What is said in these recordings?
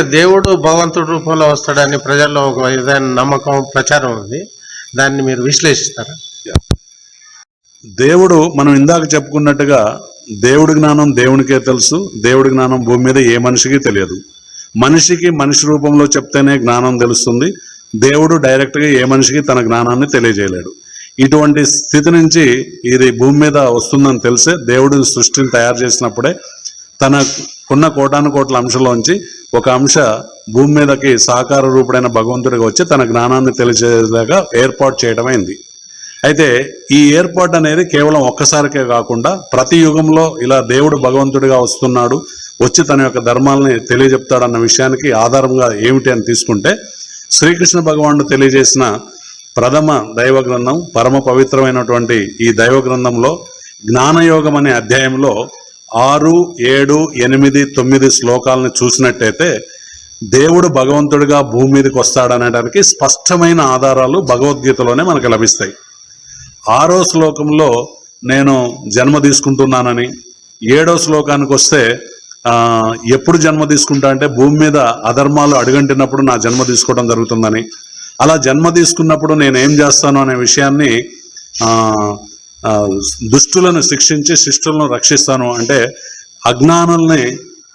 దేవుడు భగవంతుడి రూపంలో వస్తాడని ప్రజల్లో ఒక విధమైన నమ్మకం ప్రచారం ఉంది. దాన్ని మీరు విశ్లేషిస్తారా? దేవుడు మనం ఇందాక చెప్పుకున్నట్టుగా దేవుడి జ్ఞానం దేవునికే తెలుసు దేవుడి జ్ఞానం భూమి మీద ఏ మనిషికి తెలియదు. మనిషికి మనిషి రూపంలో చెప్తేనే జ్ఞానం తెలుస్తుంది. దేవుడు డైరెక్ట్గా ఏ మనిషికి తన జ్ఞానాన్ని తెలియజేయలేడు. ఇటువంటి స్థితి నుంచి ఇది భూమి మీద వస్తుందని తెలిసే దేవుడిని సృష్టిని తయారు చేసినప్పుడే తన ఉన్న కోటాను కోట్ల అంశంలోంచి ఒక అంశ భూమి మీదకి సాకార రూపుడైన భగవంతుడిగా వచ్చి తన జ్ఞానాన్ని తెలియజేలాగా ఏర్పాటు చేయడమైంది అయితే ఈ ఏర్పాటు అనేది కేవలం ఒక్కసారికే కాకుండా ప్రతి యుగంలో ఇలా దేవుడు భగవంతుడిగా వస్తున్నాడు వచ్చి తన యొక్క ధర్మాలని తెలియజెప్తాడన్న విషయానికి ఆధారంగా ఏమిటి అని తీసుకుంటే శ్రీకృష్ణ భగవానుడు తెలియజేసిన ప్రథమ దైవ గ్రంథం పరమ పవిత్రమైనటువంటి ఈ దైవ గ్రంథంలో జ్ఞానయోగం అనే అధ్యాయంలో ఆరు ఏడు ఎనిమిది తొమ్మిది శ్లోకాలను చూసినట్టయితే దేవుడు భగవంతుడిగా భూమి మీదకి వస్తాడనడానికి స్పష్టమైన ఆధారాలు భగవద్గీతలోనే మనకు లభిస్తాయి. ఆరో శ్లోకంలో నేను జన్మ తీసుకుంటున్నానని ఏడో శ్లోకానికి వస్తే ఎప్పుడు జన్మ తీసుకుంటా అంటే భూమి మీద అధర్మాలు అడుగంటినప్పుడు నా జన్మ తీసుకోవడం జరుగుతుందని. అలా జన్మ తీసుకున్నప్పుడు నేను ఏం చేస్తాను అనే విషయాన్ని దుష్టులను శిక్షించి శిష్టులను రక్షిస్తాను అంటే అజ్ఞానుల్ని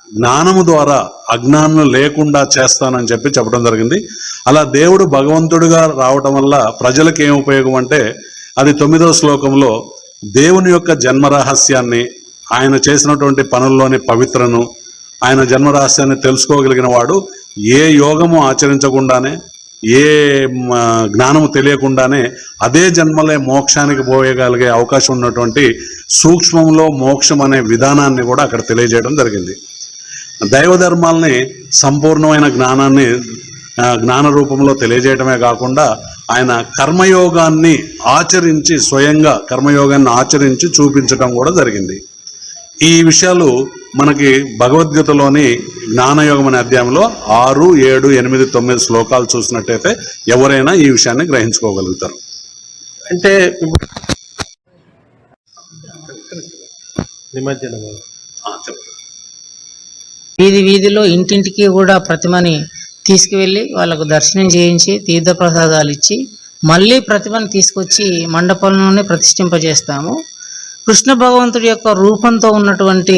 జ్ఞానము ద్వారా అజ్ఞానం లేకుండా చేస్తానని చెప్పి చెప్పడం జరిగింది. అలా దేవుడు భగవంతుడిగా రావటం వల్ల ప్రజలకు ఏం ఉపయోగం అంటే అది తొమ్మిదవ శ్లోకంలో దేవుని యొక్క జన్మ రహస్యాన్ని ఆయన చేసినటువంటి పనుల్లోని పవిత్రను ఆయన జన్మ రహస్యాన్ని తెలుసుకోగలిగిన వాడు ఏ యోగము ఆచరించకుండానే ఏ మ, జ్ఞానము తెలియకుండానే అదే జన్మలే మోక్షానికి పోయగలిగే అవకాశం ఉన్నటువంటి సూక్ష్మంలో మోక్షం అనే విధానాన్ని కూడా అక్కడ తెలియజేయడం జరిగింది. దైవధర్మాల్ని సంపూర్ణమైన జ్ఞానాన్ని జ్ఞాన రూపంలో తెలియజేయడమే కాకుండా ఆయన కర్మయోగాన్ని ఆచరించి స్వయంగా కర్మయోగాన్ని ఆచరించి చూపించడం కూడా జరిగింది. ఈ విషయాలు మనకి భగవద్గీతలోని జ్ఞానయోగం అనే అధ్యాయంలో ఆరు ఏడు ఎనిమిది తొమ్మిది శ్లోకాలు చూసినట్టయితే ఎవరైనా ఈ విషయాన్ని గ్రహించుకోగలుగుతారు. అంటే వీధి వీధిలో ఇంటింటికి కూడా ప్రతిమని తీసుకువెళ్ళి వాళ్ళకు దర్శనం చేయించి తీర్థప్రసాదాలు ఇచ్చి మళ్ళీ ప్రతిమని తీసుకొచ్చి మండపంలోనే ప్రతిష్ఠింపజేస్తాము. కృష్ణ భగవంతుడి యొక్క రూపంతో ఉన్నటువంటి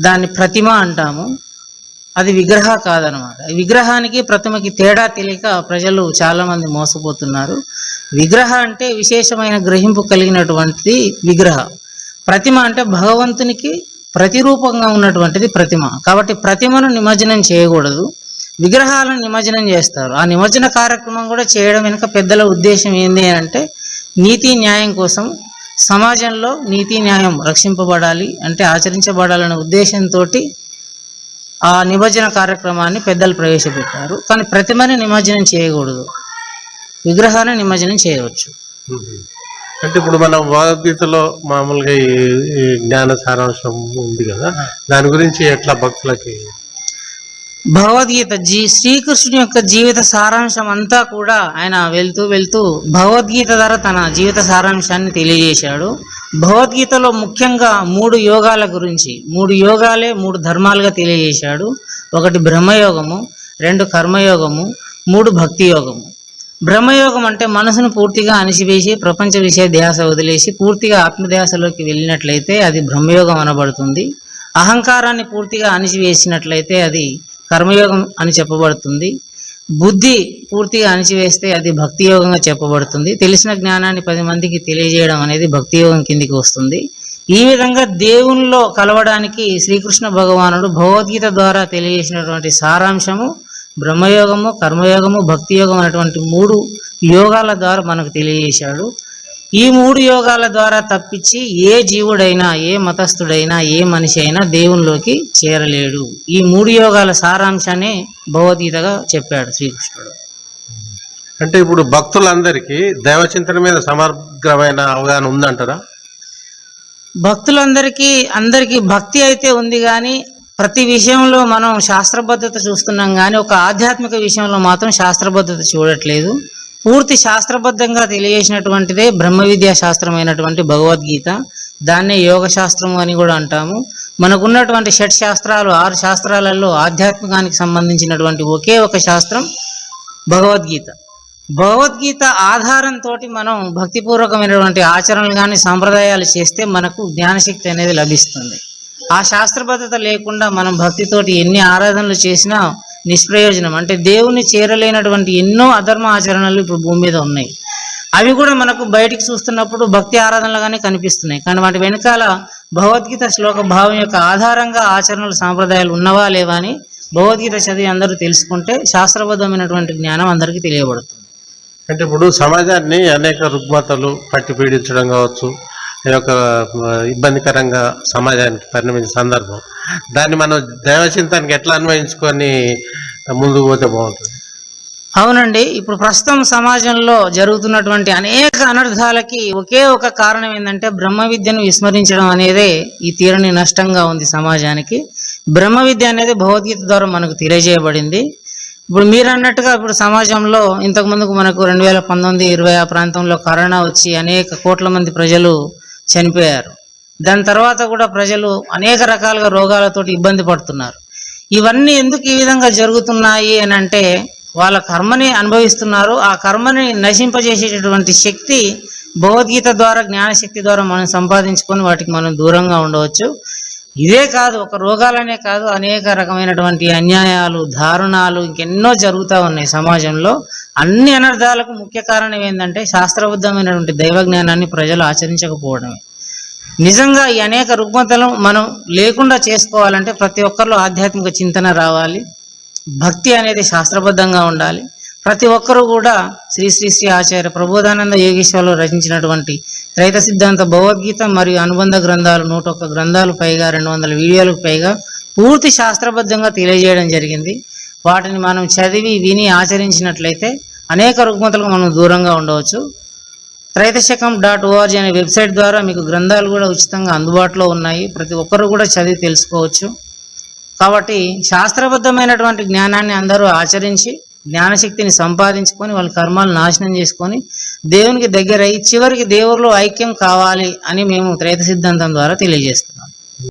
దాన్ని ప్రతిమ అంటాము. అది విగ్రహ కాదనమాట విగ్రహానికి ప్రతిమకి తేడా తెలియక ప్రజలు చాలామంది మోసపోతున్నారు. విగ్రహ అంటే విశేషమైన గ్రహింపు కలిగినటువంటిది విగ్రహ. ప్రతిమ అంటే భగవంతునికి ప్రతిరూపంగా ఉన్నటువంటిది ప్రతిమ. కాబట్టి ప్రతిమను నిమజ్జనం చేయకూడదు. విగ్రహాలను నిమజ్జనం చేస్తారు. ఆ నిమజ్జన కార్యక్రమం కూడా చేయడం వెనుక పెద్దల ఉద్దేశం ఏంది అంటే నీతి న్యాయం కోసం సమాజంలో నీతి న్యాయం రక్షింపబడాలి అంటే ఆచరించబడాలనే ఉద్దేశంతో ఆ నిమజ్జన కార్యక్రమాన్ని పెద్దలు ప్రవేశపెట్టారు. కానీ ప్రతిమని నిమజ్జనం చేయకూడదు. విగ్రహాన్ని నిమజ్జనం చేయవచ్చు. అంటే ఇప్పుడు మనం భగవద్గీతలో మామూలుగా ఈ జ్ఞాన సారాంశం ఉంది కదా. దాని గురించి ఎట్లా భక్తులకి భగవద్గీత జీ శ్రీకృష్ణుని యొక్క జీవిత సారాంశం అంతా కూడా ఆయన వెళ్తూ వెళ్తూ భగవద్గీత ద్వారా తన జీవిత సారాంశాన్ని తెలియజేశాడు. భగవద్గీతలో ముఖ్యంగా మూడు యోగాల గురించి మూడు యోగాలే మూడు ధర్మాలుగా తెలియజేశాడు. ఒకటి బ్రహ్మయోగము రెండు కర్మయోగము మూడు భక్తి యోగము బ్రహ్మయోగం అంటే మనసును పూర్తిగా అణిచివేసి ప్రపంచ విషయ ధ్యాస వదిలేసి పూర్తిగా ఆత్మధ్యాసలోకి వెళ్ళినట్లయితే అది బ్రహ్మయోగం అనబడుతుంది. అహంకారాన్ని పూర్తిగా అణిచివేసినట్లయితే అది కర్మయోగం అని చెప్పబడుతుంది. బుద్ధి పూర్తిగా అణిచివేస్తే అది భక్తి యోగంగా చెప్పబడుతుంది. తెలిసిన జ్ఞానాన్ని పది మందికి తెలియజేయడం అనేది భక్తి యోగం కిందికి వస్తుంది. ఈ విధంగా దేవునిలో కలవడానికి శ్రీకృష్ణ భగవానుడు భగవద్గీత ద్వారా తెలియజేసినటువంటి సారాంశము బ్రహ్మయోగము కర్మయోగము భక్తి యోగం అనేటువంటి మూడు యోగాల ద్వారా మనకు తెలియజేశాడు. ఈ మూడు యోగాల ద్వారా తప్పించి ఏ జీవుడైనా ఏ మతస్థుడైనా ఏ మనిషి అయినా దేవునిలోకి చేరలేడు. ఈ మూడు యోగాల సారాంశాన్ని భగవద్గీతగా చెప్పాడు శ్రీకృష్ణుడు. అంటే ఇప్పుడు భక్తులందరికీ దైవ చింతన మీద సమగ్రమైన అవగాహన ఉందంటారా? భక్తులందరికీ అందరికీ భక్తి అయితే ఉంది కానీ ప్రతి విషయంలో మనం శాస్త్రబద్ధత చూస్తున్నాం కానీ ఒక ఆధ్యాత్మిక విషయంలో మాత్రం శాస్త్రబద్ధత చూడట్లేదు. పూర్తి శాస్త్రబద్ధంగా తెలియజేసినటువంటిదే బ్రహ్మ విద్యా శాస్త్రమైనటువంటి భగవద్గీత. దాన్నే యోగ శాస్త్రం అని కూడా అంటాము. మనకున్నటువంటి షట్ శాస్త్రాలు ఆరు శాస్త్రాలలో ఆధ్యాత్మికానికి సంబంధించినటువంటి ఒకే ఒక శాస్త్రం భగవద్గీత. భగవద్గీత ఆధారంతో మనం భక్తిపూర్వకమైనటువంటి ఆచరణలు కానీ సాంప్రదాయాలు చేస్తే మనకు జ్ఞానశక్తి అనేది లభిస్తుంది. ఆ శాస్త్రబద్ధత లేకుండా మనం భక్తితోటి ఎన్ని ఆరాధనలు చేసినా నిష్ప్రయోజనం. అంటే దేవుని చేరలేనటువంటి ఎన్నో అధర్మ ఆచరణలు ఇప్పుడు భూమి మీద ఉన్నాయి. అవి కూడా మనకు బయటికి చూస్తున్నప్పుడు భక్తి ఆరాధనలుగానే కనిపిస్తున్నాయి. కానీ వాటి వెనకాల భగవద్గీత శ్లోక భావం యొక్క ఆధారంగా ఆచరణలు సాంప్రదాయాలు ఉన్నవా లేవా అని భగవద్గీత చదివి అందరూ తెలుసుకుంటే శాస్త్రబద్ధమైనటువంటి జ్ఞానం అందరికీ తెలియబడుతుంది. అంటే ఇప్పుడు సమాజాన్ని అనేక రుగ్మతలు పట్టి పీడించడం కావచ్చు ఒక ఇబ్బందికరంగా సమాజానికి పరిణమించిన సందర్భం. దాన్ని మనం దైవచింతానికి ఎట్లా అన్వయించుకొని ముందుకు పోతే బాగుంటుంది? అవునండి. ఇప్పుడు ప్రస్తుతం సమాజంలో జరుగుతున్నటువంటి అనేక అనర్థాలకి ఒకే ఒక కారణం ఏంటంటే బ్రహ్మ విద్యను విస్మరించడం అనేదే ఈ తీరని నష్టంగా ఉంది సమాజానికి. బ్రహ్మ విద్య అనేది భగవద్గీత ద్వారా మనకు తెలియజేయబడింది. ఇప్పుడు మీరు అన్నట్టుగా ఇప్పుడు సమాజంలో ఇంతకు ముందుకు మనకు రెండు వేల పంతొమ్మిది ఇరవై ఆ ప్రాంతంలో కరోనా వచ్చి అనేక కోట్ల మంది ప్రజలు చనిపోయారు. దాని తర్వాత కూడా ప్రజలు అనేక రకాలుగా రోగాలతో ఇబ్బంది పడుతున్నారు. ఇవన్నీ ఎందుకు ఈ విధంగా జరుగుతున్నాయి అని అంటే వాళ్ళ కర్మని అనుభవిస్తున్నారు. ఆ కర్మని నశింపజేసేటటువంటి శక్తి భగవద్గీత ద్వారా జ్ఞానశక్తి ద్వారా మనం సంపాదించుకొని వాటికి మనం దూరంగా ఉండవచ్చు. ఇదే కాదు ఒక రోగాలనే కాదు అనేక రకమైనటువంటి అన్యాయాలు దారుణాలు ఇంకెన్నో జరుగుతూ ఉన్నాయి సమాజంలో. అన్ని అనర్థాలకు ముఖ్య కారణం ఏంటంటే శాస్త్రబద్ధమైనటువంటి దైవ జ్ఞానాన్ని ప్రజలు ఆచరించకపోవడమే. నిజంగా ఈ అనేక రుగ్మతలు మనం లేకుండా చేసుకోవాలంటే ప్రతి ఒక్కరిలో ఆధ్యాత్మిక చింతన రావాలి. భక్తి అనేది శాస్త్రబద్ధంగా ఉండాలి. ప్రతి ఒక్కరూ కూడా శ్రీ శ్రీ శ్రీ ఆచార్య ప్రబోధానంద యోగేశ్వరరావు రచించినటువంటి త్రైత సిద్ధాంత భగవద్గీత మరియు అనుబంధ గ్రంథాలు నూట ఒక్క గ్రంథాలు పైగా రెండు వందల వీడియోలకు పైగా పూర్తి శాస్త్రబద్ధంగా తెలియజేయడం జరిగింది. వాటిని మనం చదివి విని ఆచరించినట్లయితే అనేక రుగ్మతలకు మనం దూరంగా ఉండవచ్చు. త్రైతశకం డాట్ ఓఆర్జీ అనే వెబ్సైట్ ద్వారా మీకు గ్రంథాలు కూడా ఉచితంగా అందుబాటులో ఉన్నాయి. ప్రతి ఒక్కరు కూడా చదివి తెలుసుకోవచ్చు. కాబట్టి శాస్త్రబద్ధమైనటువంటి జ్ఞానాన్ని అందరూ ఆచరించి జ్ఞానశక్తిని సంపాదించుకొని వాళ్ళ కర్మాలు నాశనం చేసుకొని దేవునికి దగ్గర అయి చివరికి దేవుళ్ళు ఐక్యం కావాలి అని మేము త్రైత సిద్ధాంతం ద్వారా తెలియజేస్తాం